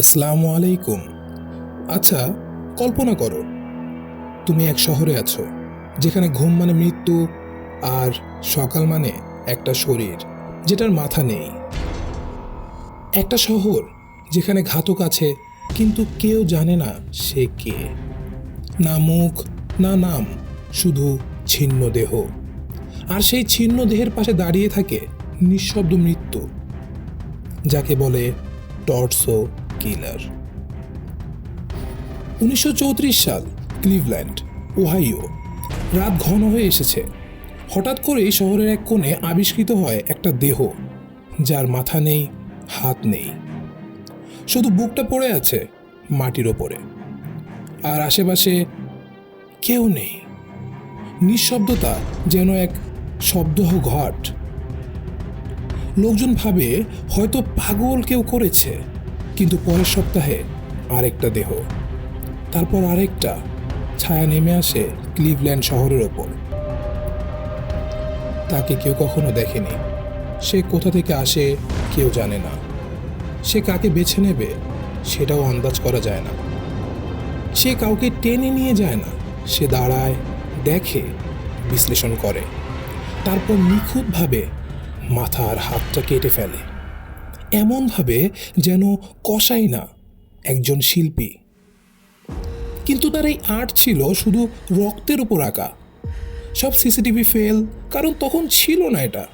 আসসালামু আলাইকুম। আচ্ছা কল্পনা করো, তুমি এক শহরে আছো, যেখানে ঘুম মানে মৃত্যু আর সকাল মানে একটা শরীর, যেটার মাথা নেই। একটা শহর যেখানে ঘাতক আছে, কিন্তু কেউ জানে না সে কে। না মুখ, না নাম, শুধু ছিন্ন দেহ। আর সেই ছিন্ন দেহের পাশে দাঁড়িয়ে থাকে নিঃশব্দ মৃত্যু, যাকে বলে টর্সো কিলার। উনিশশো সাল, ক্লিভল্যান্ড, ওহাইও। রাত ঘন হয়ে এসেছে। হঠাৎ করেই শহরের এক কোণে আবিষ্কৃত হয় একটা দেহ, যার মাথা নেই, হাত নেই। শুধু বুকটা পড়ে আছে, মাটির ওপরে। আর আশেপাশে কেউ নেই। নিঃশব্দতা যেন এক শব্দহ ঘট লোকজন ভাবে হয়তো পাগল কেউ করেছে। কিন্তু পরের সপ্তাহে আরেকটা দেহ। তারপর আরেকটা ছায়া নেমে আসে ক্লিভল্যান্ড শহরের ওপর। তাকে কেউ কখনো দেখেনি। সে কোথা থেকে আসে কেউ জানে না। সে কাকে বেছে নেবে সেটাও আন্দাজ করা যায় না। সে কাউকে টেনে নিয়ে যায় না। সে দাঁড়ায়, দেখে, বিশ্লেষণ করে। তারপর নিখুঁতভাবে মাথা আর হাতটা কেটে ফেলে। এমনভাবে যেন কষাই না একজন শিল্পী। কিন্তু তার এই আর্ট ছিল শুধু রক্তের উপর আঁকা। সব সিসিটিভি ফেল, কারণ তখন ছিল না এটা।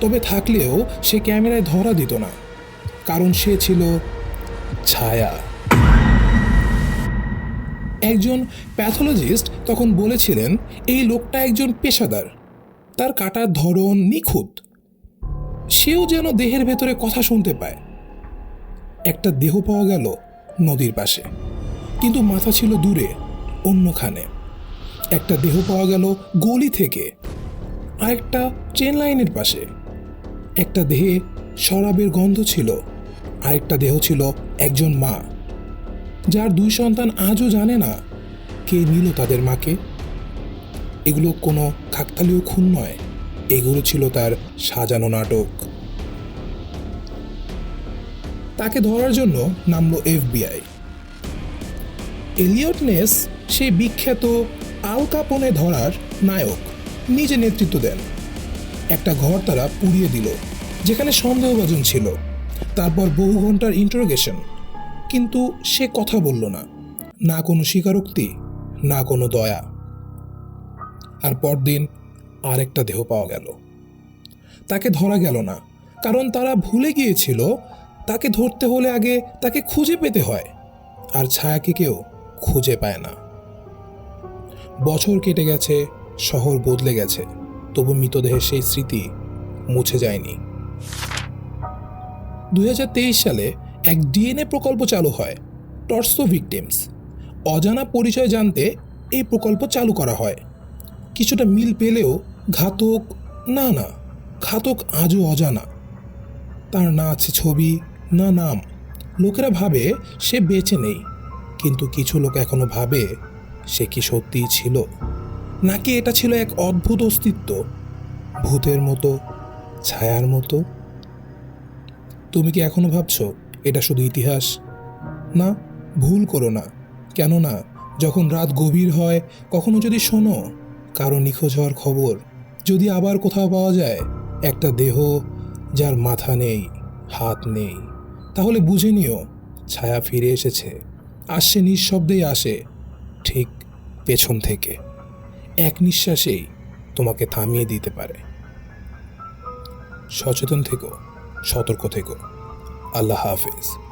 তবে থাকলেও সে ক্যামেরায় ধরা দিত না, কারণ সে ছিল ছায়া। একজন প্যাথোলজিস্ট তখন বলেছিলেন, এই লোকটা একজন পেশাদার। তার কাটার ধরন নিখুঁত। সেও যেন দেহের ভেতরে কথা শুনতে পায়। একটা দেহ পাওয়া গেল নদীর পাশে, কিন্তু মাথা ছিল দূরে, অন্যখানে। একটা দেহ পাওয়া গেল গলি থেকে, আরেকটা ট্রেন লাইনের পাশে। একটা দেহে শরাবের গন্ধ ছিল, আরেকটা দেহ ছিল একজন মা, যার দুই সন্তান আজও জানে না কে নিল তাদের মাকে। এগুলো কোনো কাকতালীয় খুন নয়, এগুলো ছিল তার সাজানো নাটক। তাকে ধরার জন্য নামলো এফবিআই। এলিয়ট নেস সেই বিখ্যাত আল কাপনে ধরার নায়ক, নিজে নেতৃত্ব দেন। একটা ঘর তারা পুড়িয়ে দিল, যেখানে সন্দেহভাজন ছিল। তারপর বহু ঘণ্টার ইন্টারোগেশন কিন্তু সে কথা বলল না। না কোনো স্বীকারোক্তি, না কোনো দয়া। আর পরদিন আরেকটা দেহ পাওয়া গেল। তাকে ধরা গেল না, কারণ তারা ভুলে গিয়েছিল তাকে ধরতে হলে আগে তাকে খুঁজে পেতে হয়, আর ছায়াকে কেউ খুঁজে পায় না। বছর কেটে গেছে, শহর বদলে গেছে, তবু মৃতদেহের সেই স্মৃতি মুছে যায়নি। দুই হাজার তেইশ সালে এক ডিএনএ প্রকল্প চালু হয়, টর্সো ভিকটিমস। অজানা পরিচয় জানতে এই প্রকল্প চালু করা হয়। কিছুটা মিল পেলেও ঘাতক, না না, ঘাতক আজও অজানা। তার না আছে ছবি না নাম লোকেরা ভাবে সে বেঁচে নেই, কিন্তু কিছু লোক এখনও ভাবে সে কি সত্যিই ছিল। নাকি এটা ছিল এক অদ্ভুত অস্তিত্ব, ভূতের মতো, ছায়ার মতো? তুমি কি এখনও ভাবছ এটা শুধু ইতিহাস? না, ভুল করো না, কেননা যখন রাত গভীর হয়, কখনো যদি শোনো, কারও নিখোঁজ হওয়ার খবর, যদি আবার কোথাও পাওয়া যায়, একটা দেহ যার মাথা নেই, হাত নেই। তাহলে বুঝে নিও, ছায়া ফিরে এসেছে। আসছে নিঃশব্দেই আসে ঠিক পেছন থেকে। এক নিঃশ্বাসেই তোমাকে থামিয়ে দিতে পারে। সচেতন থেকো, সতর্ক থেকো। আল্লাহ হাফেজ।